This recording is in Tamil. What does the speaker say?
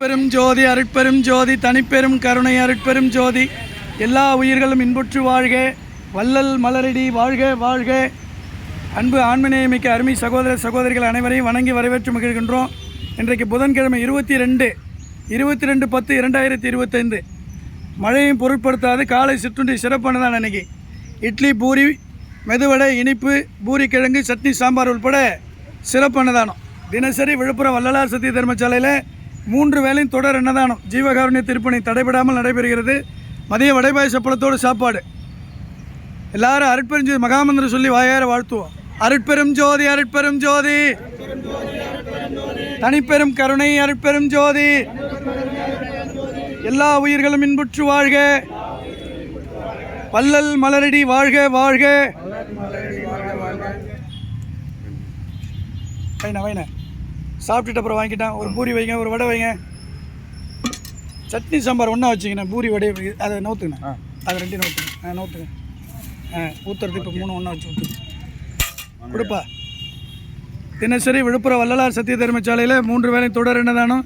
பெரும் ஜோதி அருட்பெரும் ஜோதி தனிப்பெரும் கருணை அருட்பெரும் ஜோதி. எல்லா உயிர்களும் இன்புற்று வாழ்க. வள்ளல் மலரடி வாழ்க வாழ்க. அன்பு ஆண்மநேயமிக்க அருமை சகோதர சகோதரிகள் அனைவரையும் வணங்கி வரவேற்று மகிழ்கின்றோம். இன்றைக்கு புதன்கிழமை இருபத்தி ரெண்டு இருபத்தி ரெண்டு பத்து இரண்டாயிரத்தி இருபத்தைந்து. மழையும் பொருட்படுத்தாது காலை சிற்றுண்டி சிறப்பானது தான் அன்னைக்கு. இட்லி பூரி மெதுவடை இனிப்பு பூரி கிழங்கு சட்னி சாம்பார் உள்பட சிறப்பானதானம் தினசரி விழுப்புரம் வள்ளலார் சத்திய தர்மசாலையில் மூன்று வேலையும் தொடர் என்னதானம் ஜீவகாருண்ய திருப்பணி தடைபடாமல் நடைபெறுகிறது. மதிய வடைபாய் சப்பளத்தோடு சாப்பாடு. எல்லாரும் அருட்பெருஞ்சோதி மகாமந்திரம் சொல்லி வாயார வாழ்த்துவோம். அருட்பெரும் ஜோதி அருட்பெரும் ஜோதி. தனிப்பெரும் கருணை அருட்பெரும் ஜோதி. எல்லா உயிர்களும் இன்புற்று வாழ்க. பல்லல் மலரடி வாழ்க வாழ்க. வைண்ணா வைண. சாப்பிட்டுட்டு அப்புறம் வாங்கிட்டேன். ஒரு பூரி வைங்க ஒரு வடை வைங்க. சட்னி சாம்பார் ஒன்றா வச்சிங்கண்ணா பூரி வடை அதை நோத்துங்கண்ணா அதை ரெண்டையும் நோத்துங்க ஆ நோத்துங்க ஆ ஊற்றுறது இப்போ மூணு ஒன்றா வச்சு ஊற்றுங்க கொடுப்பா. தினசரி விழுப்புரம் வள்ளலார் சத்திய தர்மசாலையில் மூன்று வேளை தொடர் என்னதானோ?